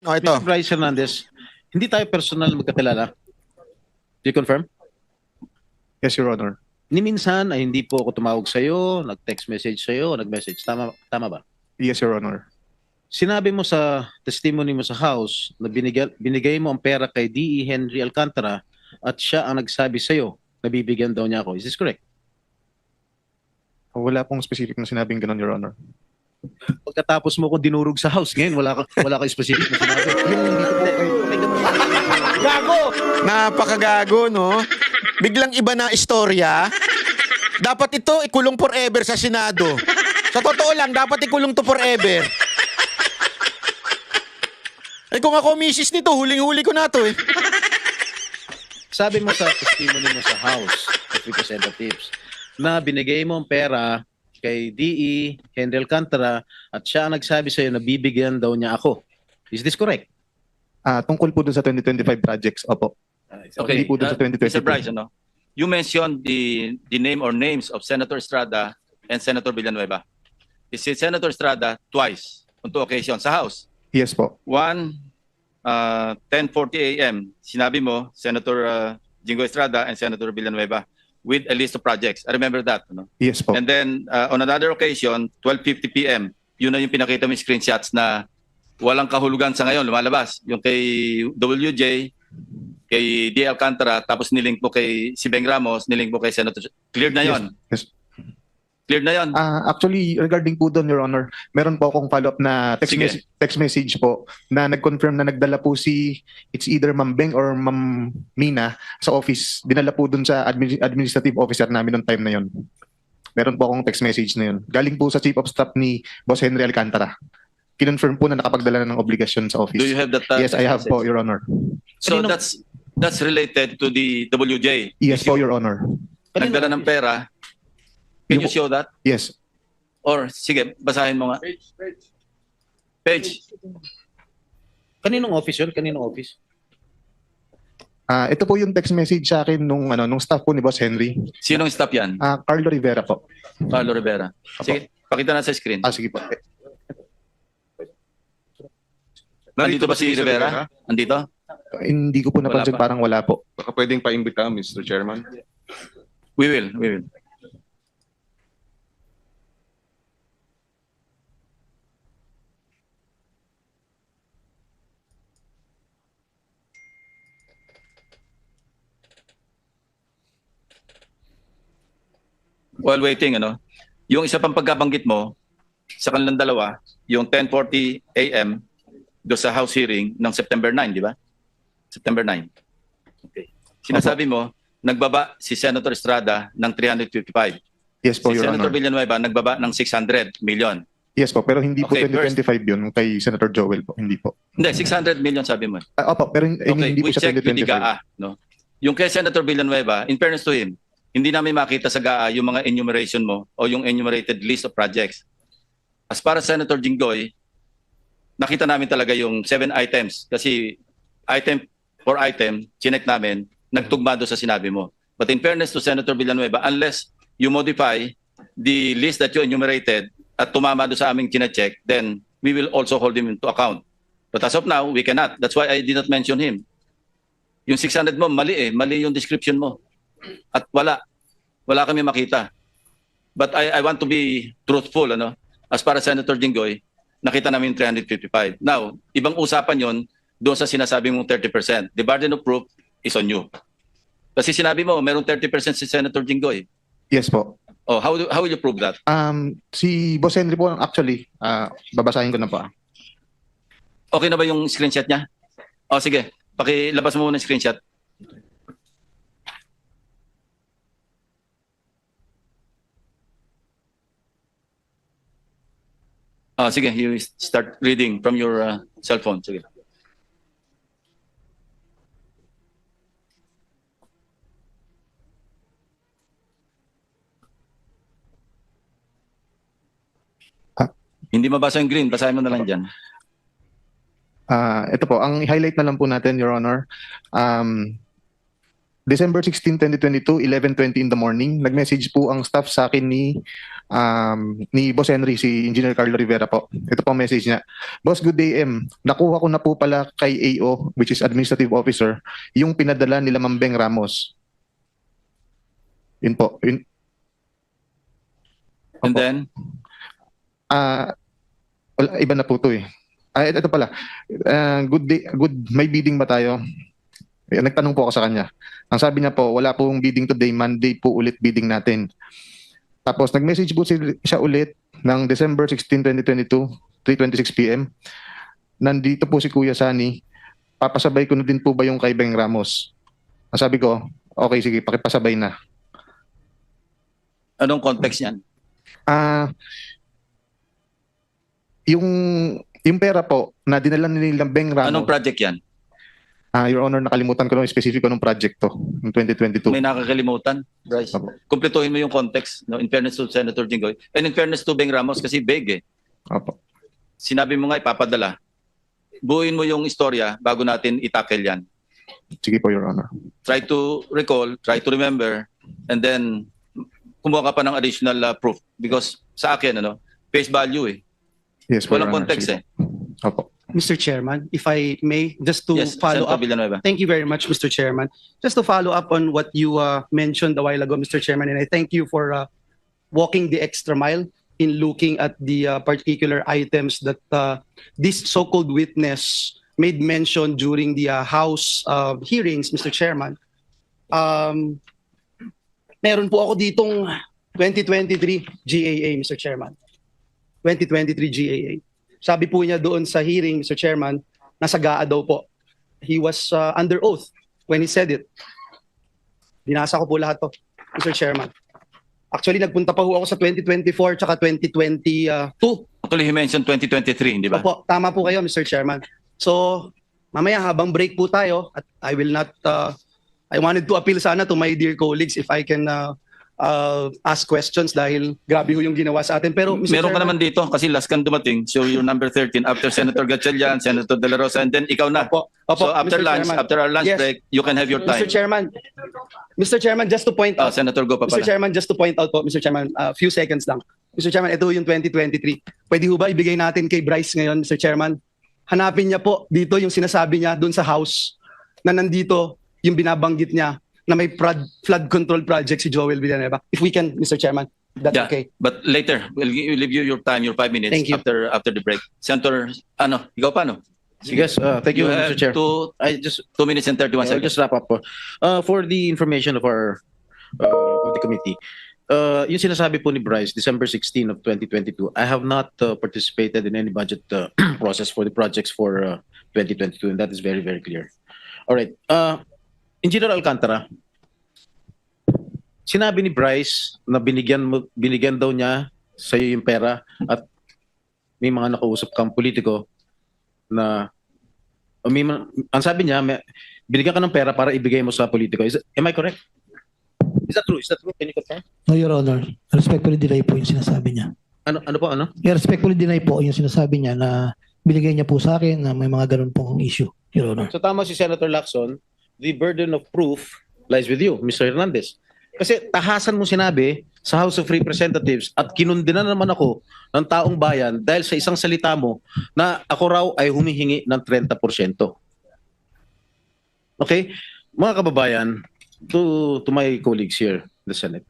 No, ito. Mr. Bryce Hernandez, hindi tayo personal magkakilala. Do you confirm? Yes, Your Honor. Ni minsan ay hindi po ako tumawag sa iyo, nag-text message sa iyo, nag-message. Tama tama ba? Yes, Your Honor. Sinabi mo sa testimony mo sa house na binigay, binigay mo ang pera kay D.E. Henry Alcantara at siya ang nagsabi sa iyo na bibigyan daw niya ako. Is this correct? Wala pong specific na sinabing ganun, Your Honor. Pagkatapos mo ko dinurog sa house, ngayon wala ka wala ka specific na sinabi. Yung hindi ko. Gago! Napakagago, no? Biglang iba na istorya. Dapat ito ikulong forever sa Senado. Sa totoo lang, dapat ikulong to forever. Eh kung ako misis nito, huling-huli ko na to eh. Sabi mo sa testimony mo sa House of Representatives na binigay mo ang pera kay D.E. Henry Alcantara at siya ang nagsabi sa iyo na bibigyan daw niya ako. Is this correct? Ah, tungkol po dun sa 2025 projects, opo. Okay, Hindi po dun sa uh, 2022. Mr. Bryce, ano? You mentioned the the name or names of Senator Estrada and Senator Villanueva. You see Senator Estrada twice on two occasions sa House. Yes po. One, uh, 10:40 a.m. Sinabi mo Senator uh, Jingo Estrada and Senator Villanueva with a list of projects. I remember that, ano? Yes po. And then uh, on another occasion, 12:50 p.m. Yun na yung pinakita mo yung screenshots na walang kahulugan sa ngayon lumalabas. Yung kay WJ, kay D. Alcantara, tapos nilink mo kay si Beng Ramos, nilink mo kay Senator. Clear na yon. Yes. Clear na yon. Ah, actually, regarding po doon, Your Honor, meron po akong follow-up na text, Sige. mes- text message po na nag-confirm na nagdala po si, it's either Ma'am Beng or Ma'am Mina sa office. Dinala po doon sa admi- administrative officer namin noong time na yon. Meron po akong text message na yun. Galing po sa Chief of Staff ni Boss Henry Alcantara. Kinonfirm po na nakapagdala na ng obligasyon sa office. Do you have that? uh, yes, I have po, Your Honor. So Kanino- that's that's related to the WJ. Yes po, Your Honor. Nagdala ng pera. Can you show that? Yes. Or sige, basahin mo nga. Page. Kaninong office yun? Kaninong office? Ah, ito po yung text message sa akin nung ano nung staff po ni Boss Henry. Sinong stop yan? Ah, Carlo Rivera po. Carlo Rivera. Sige, pakita na sa screen. Ah, sige po. Nandito ba si Rivera? Andito? Hindi ko po Wala napansin, pa. parang wala po. Baka pwedeng paimbita, Mr. Chairman. We will, we will. While waiting, ano, yung isa pang pagkabanggit mo sa kanilang dalawa, yung 10:40 a.m. do sa House hearing ng September 9, di ba? September 9. Okay. Sinasabi mo, nagbaba si Senator Estrada ng 355. Yes po, si Your Senator Honor. Villanueva nagbaba ng 600 million. Yes po, pero hindi po Okay, 2025 yun kay Senator Joel po. Hindi po. Hindi, 600 million sabi mo. Ah, opo, pero hindi, Okay, hindi po we siya check with the 2025. GAA. No? Yung kay Senator Villanueva, in fairness to him, hindi namin makita sa GAA yung mga enumeration mo o yung enumerated list of projects. As para Senator Jinggoy, nakita namin talaga yung seven items kasi item for item, chinek namin, nagtugma doon sa sinabi mo. But in fairness to Senator Villanueva, unless you modify the list that you enumerated at tumama doon sa aming chinecheck, then we will also hold him into account. But as of now, we cannot. That's why I did not mention him. Yung 600 mo, mali eh. Mali yung description mo. At wala. Wala kami makita. But I, I want to be truthful. Ano? As para Senator Jinggoy, nakita namin 355. Now, ibang usapan yon doon sa sinasabi mong 30%. The burden of proof is on you. Kasi sinabi mo, merong 30% si Senator Jinggoy. Yes po. Oh, how, do- how will you prove that? Um, si Boss Henry po, actually, ah, babasahin ko na po. ah. Okay na ba yung screenshot niya? O sige, pakilabas mo muna yung screenshot. Ah, sige, you start reading from your uh, cell phone. Sige. Ah. Hindi mabasa yung green, basahin mo na lang dyan. Ah, ito po, ang highlight na lang po natin, Your Honor. Um, December 16, 2022, 11.20 in the morning, nag-message po ang staff sa akin ni um, ni Boss Henry, si Engineer Carlo Rivera po. Ito po ang message niya. Boss, good day, M. Nakuha ko na po pala kay AO, which is Administrative Officer, yung pinadala nila Mambeng Ramos. Yun po. Yun, And Opo. then, Ah, wala, iba na po to eh. Ah, ito pala. Ah, good day, good, may bidding ba tayo? Eh, Nagtanong po ako sa kanya. Ang sabi niya po, wala pong bidding today, Monday po ulit bidding natin. Tapos nag-message po si- siya ulit ng December 16, 2022, 3.26 p.m. Nandito po si Kuya Sani. Papasabay ko na din po ba yung kay Beng Ramos? Ang sabi ko, okay, sige, pakipasabay na. anong context yan? Ah, yung yung pera po na dinala nila Beng Ramos. Anong project yan? Ah, Your Honor, nakalimutan ko ng specific anong project to ng 2022. May nakakalimutan, Bryce. Opo. Kumpletuhin mo yung context, no? in fairness to Senator Jinggoy. And in fairness to Beng Ramos, kasi big eh. Opo. Sinabi mo nga ipapadala. Buuin mo yung istorya bago natin itakel yan. Sige po, Your Honor. Try to recall, try to remember, and then kumuha ka pa ng additional uh, proof. Because sa akin, ano, face value eh. Yes po, Walang Your Honor. context Sige eh. po. Mr. Chairman, if I may, just to Yes, follow Senator up. Villanueva. Thank you very much, Mr. Chairman. Just to follow up on what you uh, mentioned a while ago, Mr. Chairman, and I thank you for uh, walking the extra mile in looking at the uh, particular items that uh, this so-called witness made mention during the uh, House uh, hearings, Mr. Chairman. Um, meron po ako ditong 2023 GAA, Mr. Chairman. 2023 GAA. Sabi po niya doon sa hearing, Mr. Chairman, nasa GAA daw po. He was uh, under oath when he said it. Binasa ko po lahat to, Mr. Chairman. Actually, nagpunta pa ho ako sa 2024 tsaka 2022. Actually, he mentioned 2023, di ba? Opo, tama po kayo, Mr. Chairman. So, mamaya habang break po tayo, at I will not, uh, I wanted to appeal sana to my dear colleagues if I can uh, uh, ask questions dahil grabe ho yung ginawa sa atin. Pero, Mr. Meron ka naman dito kasi last kang dumating. So you're number 13 after Senator Gatchalian, Senator De La Rosa, and then ikaw na. Opo, opo, so after Mr. lunch, Chairman. after our lunch Yes. break, you can have your time. Mr. Chairman, Mr. Chairman, just to point Ah, out, Senator, go pa Mr. pala. Chairman, just to point out po, Mr. Chairman, a few seconds lang. Mr. Chairman, ito yung 2023. Pwede ho ba ibigay natin kay Bryce ngayon, Mr. Chairman? Hanapin niya po dito yung sinasabi niya doon sa house na nandito yung binabanggit niya na may flood, flood control project si Joel Villanueva. If we can, Mr. Chairman, that's Yeah. okay. But later, we'll leave you your time, your five minutes Thank you. after after the break. Senator, ano, ikaw pa, no? Yes, uh, thank you, have Mr. Chair. Two, I just two minutes and 31 I'll seconds. just wrap up po. Uh, for the information of our uh, of the committee. Uh, yung sinasabi po ni Bryce, December 16 of 2022, I have not uh, participated in any budget uh, process for the projects for uh, 2022 and that is very, very clear. All right. Uh, Engineer Alcantara, sinabi ni Bryce na binigyan, mo, binigyan daw niya sa iyo yung pera at may mga nakausap kang politiko na o may, ang sabi niya, may, binigyan ka ng pera para ibigay mo sa politiko. Is, am I correct? Is that true? Is that true? Can you confirm? No, Your Honor. Respectfully deny po yung sinasabi niya. Ano, ano po, ano? Yeah, respectfully deny po yung sinasabi niya na binigay niya po sa akin na may mga ganun pong issue, Your Honor. So tama si Senator Lacson, the burden of proof lies with you, Mr. Hernandez. Kasi tahasan mo sinabi sa House of Representatives at kinundinan naman ako ng taong bayan dahil sa isang salita mo na ako raw ay humihingi ng 30%. Okay? Mga kababayan, to, to my colleagues here in the Senate,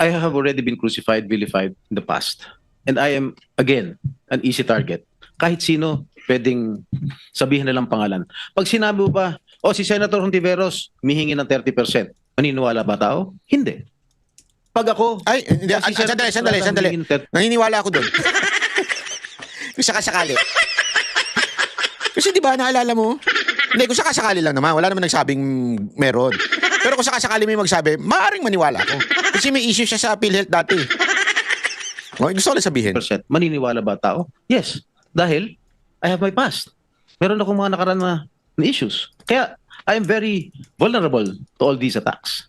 I have already been crucified, vilified in the past. And I am, again, an easy target. Kahit sino, pwedeng sabihin nilang pangalan. Pag sinabi mo pa, oh si Senator Hontiveros, mihingi ng 30%, maniniwala ba tao? Hindi. Pag ako, Ay, hindi, oh, si ah, sandali, sandali, sandali. humingi ng 30%, Naniniwala ako doon. kung sakasakali. Kasi di ba, naalala mo? Hindi, kung sakasakali lang naman, wala naman nagsabing meron. Pero kung sakasakali may magsabi, maaaring maniwala ako. Kasi may issue siya sa PhilHealth dati. O, gusto ko lang sabihin. maniniwala ba tao? Yes. Dahil, I have my past. Meron akong mga nakaraan na, na issues. Kaya, I am very vulnerable to all these attacks.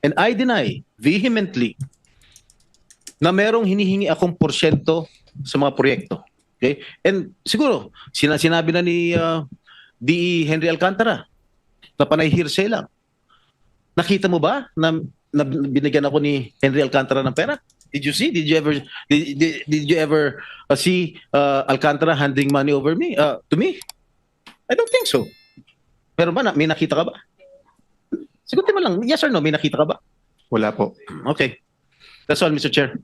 And I deny vehemently na merong hinihingi akong porsyento sa mga proyekto. Okay? And siguro, sina sinabi na ni uh, D.E. Henry Alcantara na panay hearsay lang. Nakita mo ba na, na binigyan ako ni Henry Alcantara ng pera? Did you see? Did you ever did, did, did you ever uh, see uh, Alcantara handing money over me uh, to me? I don't think so. Pero ba na, may nakita ka ba? Sagutin mo lang, yes or no, may nakita ka ba? Wala po. Okay. That's all, Mr. Chair.